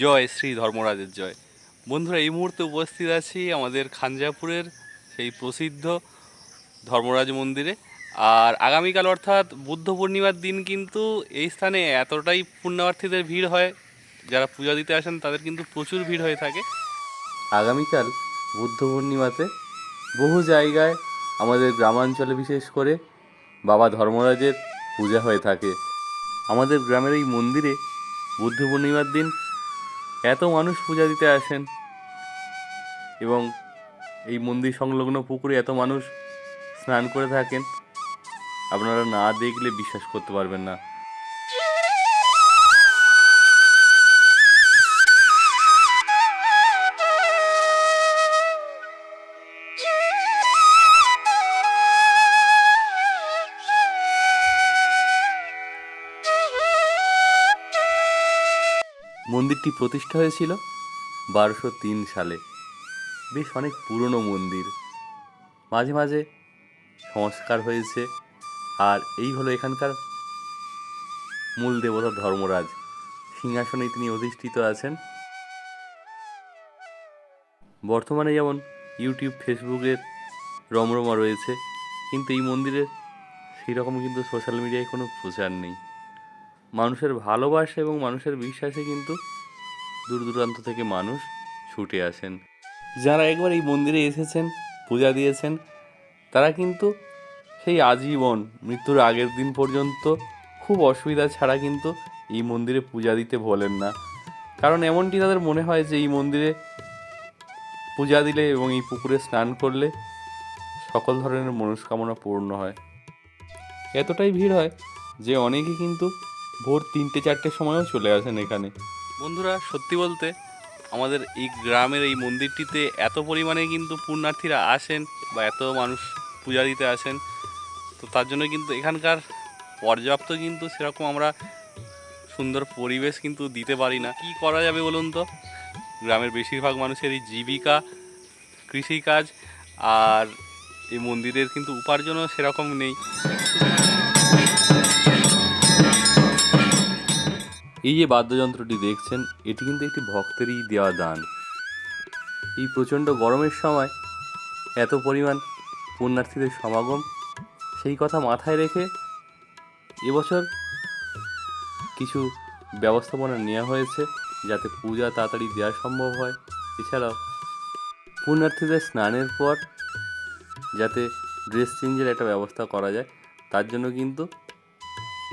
জয় শ্রী ধর্মরাজের জয়। বন্ধুরা, এই মুহূর্তে উপস্থিত আছি আমাদের খানজাপুরের সেই প্রসিদ্ধ ধর্মরাজ মন্দিরে। আর আগামীকাল অর্থাৎ বুদ্ধ পূর্ণিমার দিন কিন্তু এই স্থানে এতটাই পুণ্যার্থীদের ভিড় হয়, যারা পূজা দিতে আসেন তাদের কিন্তু প্রচুর ভিড় হয়ে থাকে। আগামীকাল বুদ্ধ পূর্ণিমাতে বহু জায়গায় আমাদের গ্রামাঞ্চলে বিশেষ করে বাবা ধর্মরাজের পূজা হয়ে থাকে। আমাদের গ্রামের এই মন্দিরে বুদ্ধ পূর্ণিমার দিন এত মানুষ পূজা দিতে আসেন এবং এই মন্দির সংলগ্ন পুকুরে এত মানুষ স্নান করে থাকেন, আপনারা না দেখলে বিশ্বাস করতে পারবেন না। মন্দিরটি প্রতিষ্ঠা হয়েছিল বারোশো তিন সালে। বেশ অনেক পুরনো মন্দির। মাঝে মাঝে সংস্কার হয়েছে। আর এই হলো এখানকার মূল দেবতা ধর্মরাজ। সিংহাসনে তিনি অধিষ্ঠিত আছেন। বর্তমানে যেমন ইউটিউব, ফেসবুকের রমরমা রয়েছে, কিন্তু এই মন্দিরের সেই রকম কিন্তু সোশ্যাল মিডিয়ায় কোনো প্রচার নেই। মানুষের ভালোবাসা এবং মানুষের বিশ্বাসে কিন্তু দূর দূরান্ত থেকে মানুষ ছুটে আসেন। যারা একবার এই মন্দিরে এসেছেন, পূজা দিয়েছেন, তারা কিন্তু সেই আজীবন, মৃত্যুর আগের দিন পর্যন্ত খুব অসুবিধা ছাড়া কিন্তু এই মন্দিরে পূজা দিতে ভোলেন না। কারণ এমনটি তাদের মনে হয় যে এই মন্দিরে পূজা দিলে এবং এই পুকুরে স্নান করলে সকল ধরনের মনস্কামনা পূর্ণ হয়। এতটাই ভিড় হয় যে অনেকে কিন্তু ভোর তিনটে চারটের সময়ও চলে আসেন এখানে। বন্ধুরা, সত্যি বলতে আমাদের এই গ্রামের এই মন্দিরটিতে এত পরিমাণে কিন্তু পুণ্যার্থীরা আসেন বা এত মানুষ পূজা দিতে আসেন। তো তার জন্য কিন্তু এখানকার পর্যাপ্ত কিন্তু সেরকম আমরা সুন্দর পরিবেশ কিন্তু দিতে পারি না। কি করা যাবে বলুন তো? গ্রামের বেশিরভাগ মানুষেরই জীবিকা, কৃষিকাজ, আর এই মন্দিরের কিন্তু উপার্জনও সেরকম নেই। এই যে বাদ্যযন্ত্রটি দেখছেন, এটি কিন্তু একটি ভক্তেরই দেওয়া দান এই প্রচণ্ড গরমের সময় এত পরিমাণ পুণ্যার্থীদের সমাগম, সেই কথা মাথায় রেখে এবছর কিছু ব্যবস্থাপনা নেওয়া হয়েছে যাতে পূজা তাড়াতাড়ি দেওয়া সম্ভব হয়। এছাড়াও পুণ্যার্থীদের স্নানের পর যাতে ড্রেস চেঞ্জের একটা ব্যবস্থা করা যায়, তার জন্য কিন্তু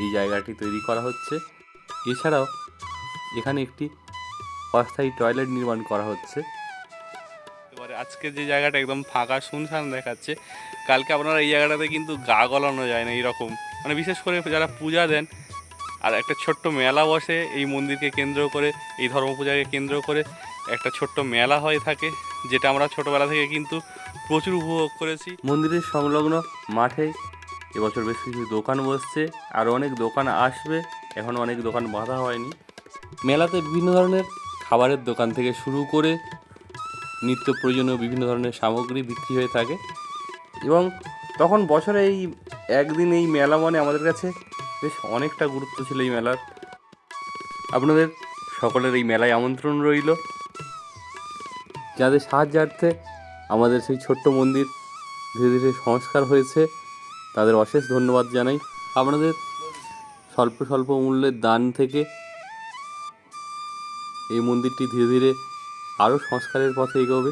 এই জায়গাটি তৈরি করা হচ্ছে। এছাড়াও এখানে একটি অস্থায়ী টয়লেট নির্মাণ করা হচ্ছে। এবারে আজকে যে জায়গাটা একদম ফাঁকা শুনশান দেখাচ্ছে কালকে আপনারা এই জায়গাটাতে কিন্তু গা গলানো যায় না এইরকম। মানে বিশেষ করে যারা পূজা দেন আর একটা ছোট্ট মেলা বসে এই মন্দিরকে কেন্দ্র করে এই ধর্ম পূজাকে কেন্দ্র করে একটা ছোট্ট মেলা হয়ে থাকে যেটা আমরা ছোটোবেলা থেকে কিন্তু প্রচুর উপভোগ করেছি। মন্দিরের সংলগ্ন মাঠে এবছর বেশ কিছু দোকান বসছে আর অনেক দোকান আসবে। এখনও অনেক দোকান বাঁধা হয়নি। মেলাতে বিভিন্ন ধরনের খাবারের দোকান থেকে শুরু করে নিত্য প্রয়োজনীয় বিভিন্ন ধরনের সামগ্রী বিক্রি হয়ে থাকে। এবং তখন বছরে এই একদিন এই মেলা মানে আমাদের কাছে বেশ অনেকটা গুরুত্ব ছিল এই মেলার। আপনাদের সকলের এই মেলায় আমন্ত্রণ রইল। যাদের সাহায্যার্থে আমাদের সেই ছোট্ট মন্দির ধীরে ধীরে সংস্কার হয়েছে, তাদের অশেষ ধন্যবাদ জানাই। আপনাদের স্বল্প স্বল্প মূল্যের দান থেকে এই মন্দিরটি ধীরে ধীরে আরও সংস্কারের পথে এগোবে।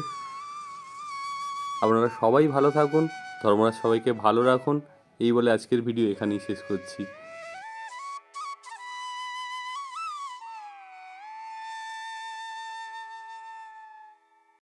আপনারা সবাই ভালো থাকুন, ধর্মরাজ সবাইকে ভালো রাখুন। এই বলে আজকের ভিডিও এখানেই শেষ করছি।